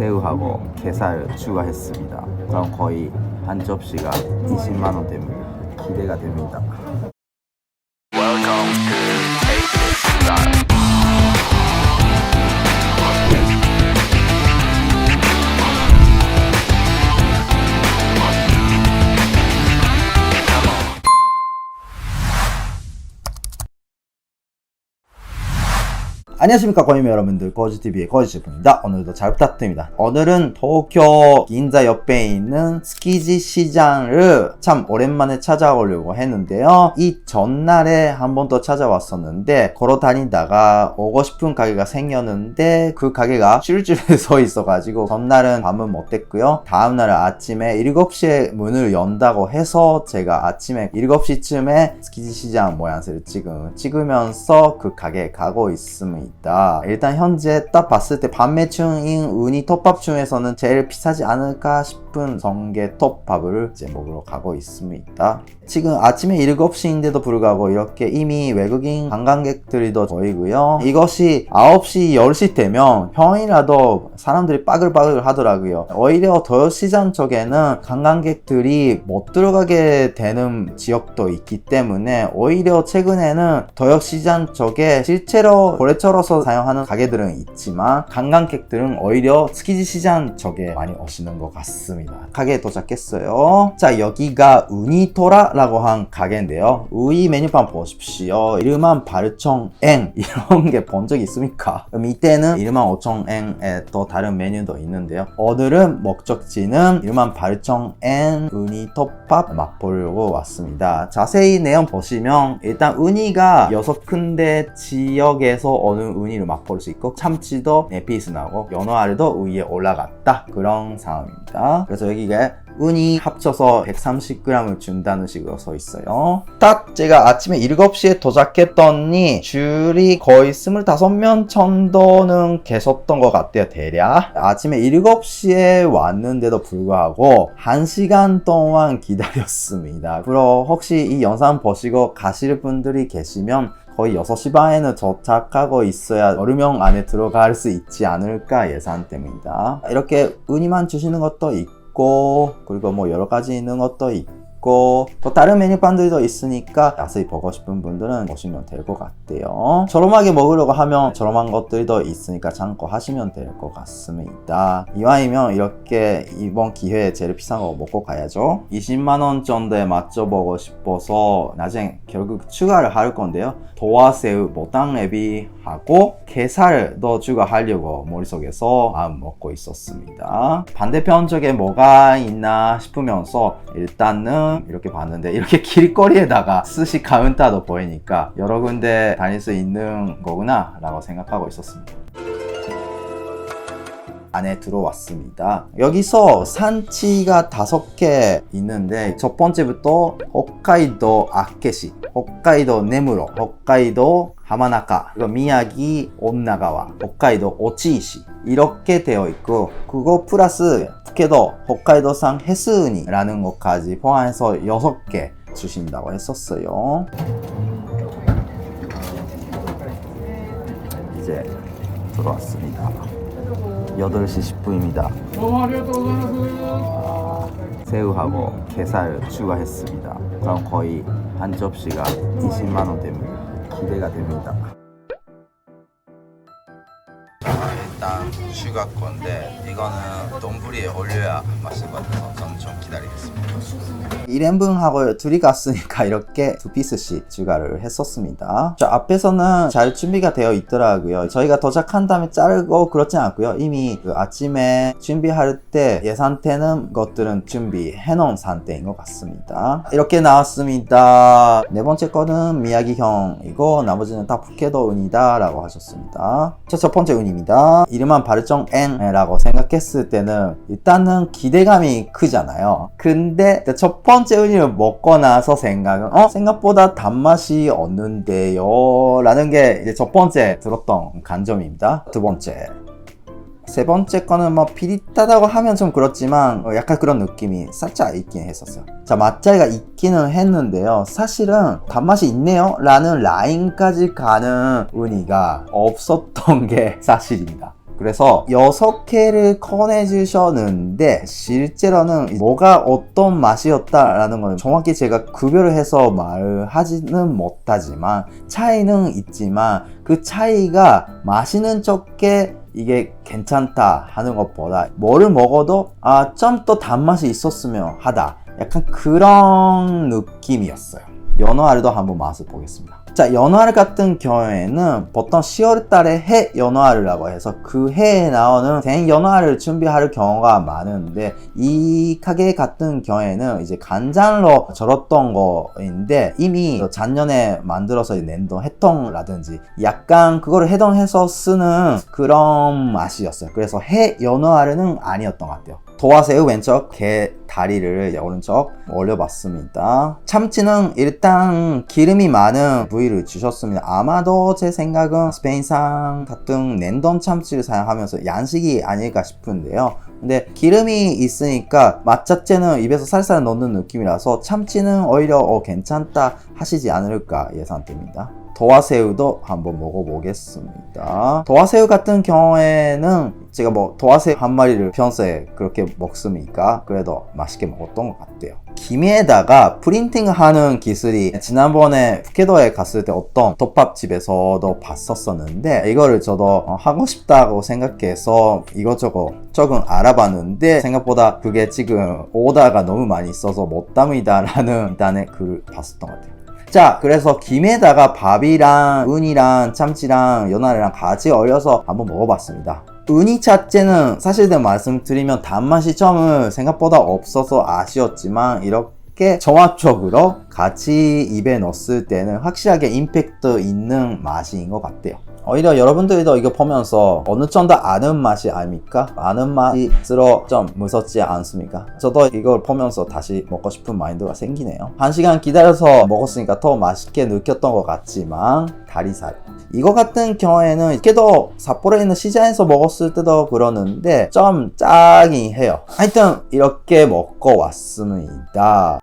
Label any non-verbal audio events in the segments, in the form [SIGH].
새우하고 게살 추가했습니다. 그럼 거의 한 접시가 20만 원 됩니다. 기대가 됩니다. 안녕하십니까 거임 여러분들. 거지TV의 거지셰프입니다. 오늘도 잘 부탁드립니다. 오늘은 도쿄 긴자 옆에 있는 스키지 시장을 참 오랜만에 찾아오려고 했는데요. 이 전날에 한 번 더 찾아왔었는데 걸어 다니다가 오고 싶은 가게가 생겼는데 그 가게가 쉴줄에 [LAUGHS] 서 있어가지고 전날은 밤은 못됐고요. 다음날 아침에 7시에 문을 연다고 해서 제가 아침에 7시쯤에 스키지 시장 모양새를 찍음, 찍으면서 그 가게에 가고 있습니다 일단 현재 딱 봤을 때 밤매층인 우니 톱밥 중에서는 제일 비싸지 않을까 싶은 성게 톱밥을 이제 먹으러 가고 있습니다. 지금 아침에 7시인데도 불구하고 이렇게 이미 외국인 관광객들이 더 보이고요. 이것이 9시, 10시 되면 평일이라도 사람들이 빠글빠글 하더라고요. 오히려 도요시장 쪽에는 관광객들이 못 들어가게 되는 지역도 있기 때문에 오히려 최근에는 도요시장 쪽에 실제로 고래처로 서 사용하는 가게들은 있지만 관광객들은 오히려 스키지 시장 쪽에 많이 오시는 것 같습니다. 가게에 도착했어요. 자 여기가 우니토라라고 한 가게인데요. 우이 메뉴판 보십시오. 1만 8천엔 [LAUGHS] 이런 게 본 적 있습니까? 그럼 이때는 1만 5천엔에 또 다른 메뉴도 있는데요. 오늘은 목적지는 1만 8천엔 우니톱밥 맛보려고 왔습니다. 자세히 내용 보시면 일단 우니가 여섯 군데 지역에서 오는 우니를 맛볼 수 있고 참치도 네피스 나고 연어 알도 위에 올라갔다 그런 상황입니다. 그래서 여기가 우니 합쳐서 130g을 준다는 식으로 써 있어요. 딱 제가 아침에 7시에 도착했더니 줄이 거의 25명 정도는 계셨던 것 같아요, 대략. 아침에 7시에 왔는데도 불구하고 1시간 동안 기다렸습니다. 그럼 혹시 이 영상 보시고 가실 분들이 계시면 거의 6시 반에는 도착하고 있어야 얼음형 안에 들어갈 수 있지 않을까 예상됩니다. 이렇게 은이만 주시는 것도 있고 그리고 뭐 여러 가지 있는 것도 있고 또 다른 메뉴판들도 있으니까 자세히 보고 싶은 분들은 보시면 될 것 같아요. 저렴하게 먹으려고 하면 저렴한 것들도 있으니까 참고하시면 될 것 같습니다. 이왕이면 이렇게 이번 기회에 제일 비싼 거 먹고 가야죠. 20만원 정도에 맞춰보고 싶어서 나중에 결국 추가를 할 건데요. 도화새우, 모당 애비하고 게살도 추가하려고 머릿속에서 마음 먹고 있었습니다. 반대편 쪽에 뭐가 있나 싶으면서 일단은 이렇게 봤는데 이렇게 [LAUGHS] 길거리에다가 스시 카운터도 보이니까 여러 군데 다닐 수 있는 거구나 라고 생각하고 있었습니다. 안에 들어왔습니다. 여기서 산치가 다섯 개 있는데 첫 번째부터 홋카이도 아케시, 홋카이도 네무로, 홋카이도 하마나카, 그리고 미야기 온나가와, 홋카이도 오치이시 이렇게 되어 있고 그거 플러스 푸케도 홋카이도산 해스우니라는 것까지 포함해서 여섯 개 주신다고 했었어요. 이제 들어왔습니다. 8시 10분입니다. 아, 새우하고 게살 추가했습니다. 그럼 거의 한 접시가 20만 원 됩니다. 기대가 됩니다. 일단 추가 건데 이거는丼에 올려야 맛있을 것 같아서 저는 좀 기다리겠습니다. 1인분하고 둘이 갔으니까 이렇게 두 피스씩 추가를 했었습니다. 저 앞에서는 잘 준비가 되어 있더라고요. 저희가 도착한 다음에 자르고 그렇진 않고요. 이미 그 아침에 준비할 때 예상되는 것들은 준비해 놓은 상태인 것 같습니다. 이렇게 나왔습니다. 네 번째 거는 미야기 형이고 나머지는 다 푸케도 운이다 라고 하셨습니다. 저첫 번째 운입니다. 이름은 바르정 N이라고 생각했을 때는 일단은 기대감이 크잖아요. 근데 첫 번째 운을 먹고 나서 생각은 어 생각보다 단맛이 없는데요 라는 게 이제 첫 번째 들었던 감점입니다. 두 번째 세 번째 거는 뭐 비릿하다고 하면 좀 그렇지만 어, 약간 그런 느낌이 살짝 있긴 했었어요. 자, 맛 차이가 있기는 했는데요. 사실은 단맛이 있네요. 라는 라인까지 가는 운이가 없었던 게 사실입니다. 그래서 6개를 꺼내주셨는데 실제로는 뭐가 어떤 맛이었다라는 건 정확히 제가 구별을 해서 말하지는 못하지만 차이는 있지만 그 차이가 마시는 쪽에 이게 괜찮다 하는 것보다 뭐를 먹어도 아 좀 더 단맛이 있었으면 하다. 약간 그런 느낌이었어요 연어알도 한번 맛을 보겠습니다. 자 연어알 같은 경우에는 보통 10월 달에 해 연어알이라고 해서 그 해에 나오는 생 연어알을 준비할 경우가 많은데 이 가게 같은 경우에는 이제 간장으로 절었던 거인데 이미 작년에 만들어서 냉동했던라든지 약간 그거를 해동해서 쓰는 그런 맛이었어요. 그래서 해 연어알은 아니었던 것 같아요 도화새우 왼쪽 게 다리를 오른쪽 올려봤습니다. 참치는 일단 기름이 많은 부위를 주셨습니다. 아마도 제 생각은 스페인산 같은 냉동 참치를 사용하면서 양식이 아닐까 싶은데요. 근데 기름이 있으니까 맛 자체는 입에서 살살 넣는 느낌이라서 참치는 오히려 어, 괜찮다 하시지 않을까 예상됩니다. 도화새우도 한번 먹어보겠습니다. 도화새우 같은 경우에는 제가 뭐 도화새우 한 마리를 평소에 그렇게 먹습니까? 그래도 맛있게 먹었던 것 같아요. 김에다가 프린팅하는 기술이 지난번에 푸케도에 갔을 때 어떤 덮밥집에서도 봤었었는데 이거를 저도 어, 하고 싶다고 생각해서 이것저것 조금 알아봤는데 생각보다 그게 지금 오다가 너무 많이 있어서 못 담이다라는 일단의 글을 봤었던 것 같아요. 자, 그래서 김에다가 밥이랑 은이랑 참치랑 연어랑 같이 얼려서 한번 먹어봤습니다. 은이 자체는 사실대로 말씀드리면 단맛이 처음은 생각보다 없어서 아쉬웠지만 이렇게 종합적으로 같이 입에 넣었을 때는 확실하게 임팩트 있는 맛인 것 같아요. 오히려 여러분들도 이거 보면서 어느 정도 아는 맛이 아닙니까? 아는 맛이스러 좀 무섭지 않습니까? 저도 이걸 보면서 다시 먹고 싶은 마인드가 생기네요. 한 시간 기다려서 먹었으니까 더 맛있게 느꼈던 것 같지만 다리살. 이거 같은 경우에는 걔도 삿포로에 있는 시장에서 먹었을 때도 그러는데 좀 짜긴 해요. 하여튼 이렇게 먹고 왔습니다.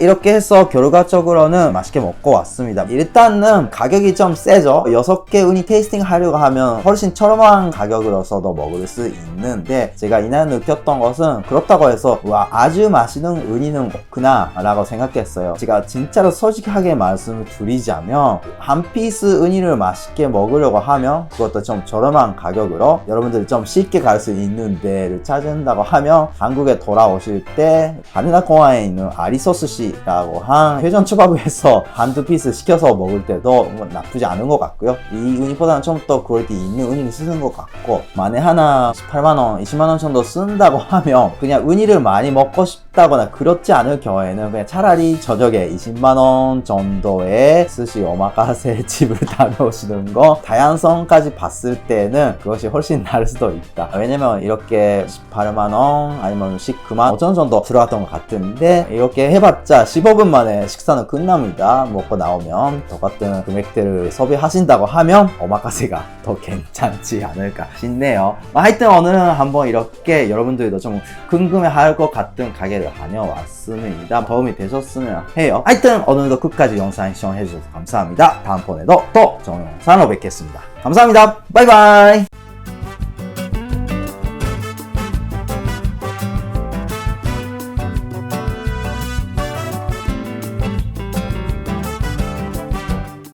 이렇게 해서 결과적으로는 맛있게 먹고 왔습니다. 일단은 가격이 좀 세죠. 6개 우니 테이스팅 하려고 하면 훨씬 저렴한 가격으로서도 먹을 수 있는데 제가 이날 느꼈던 것은 그렇다고 해서 와 아주 맛있는 우니는 없구나 라고 생각했어요. 제가 진짜로 솔직하게 말씀을 드리자면 한 피스 우니를 맛있게 먹으려고 하면 그것도 좀 저렴한 가격으로 여러분들이 좀 쉽게 갈 수 있는 데를 찾는다고 하면 한국에 돌아오실 때 바닐라 공항에 있는 아리소스 라고 한 회전 초밥에서 [LAUGHS] 한두 피스 시켜서 먹을 때도 뭐 나쁘지 않은 것 같고요. 이 우니보다는 좀더 퀄리티 있는 우니를 쓰는 것 같고 만에 하나 18만원, 20만원 정도 쓴다고 [LAUGHS] 하면 그냥 우니를 많이 먹고 싶다거나 그렇지 않을 경우에는 그냥 차라리 저녁에 20만원 정도의 스시 오마카세 [LAUGHS] 집을 다녀오시는 거 다양성까지 봤을 때는 그것이 훨씬 나을 수도 있다. 왜냐면 이렇게 18만원 아니면 19만 5천 정도 들어갔던 것 같은데 이렇게 해봤자 15분 만에 식사는 끝납니다. 먹고 나오면 똑같은 금액대를 소비하신다고 하면 오마카세가 더 괜찮지 않을까 싶네요. 뭐 하여튼 오늘은 한번 이렇게 여러분들도 좀 궁금해할 것 같은 가게를 다녀왔습니다. 도움이 되셨으면 해요. 하여튼 오늘도 끝까지 영상 시청해주셔서 감사합니다. 다음번에도 또 좋은 영상으로 뵙겠습니다. 감사합니다. 바이바이.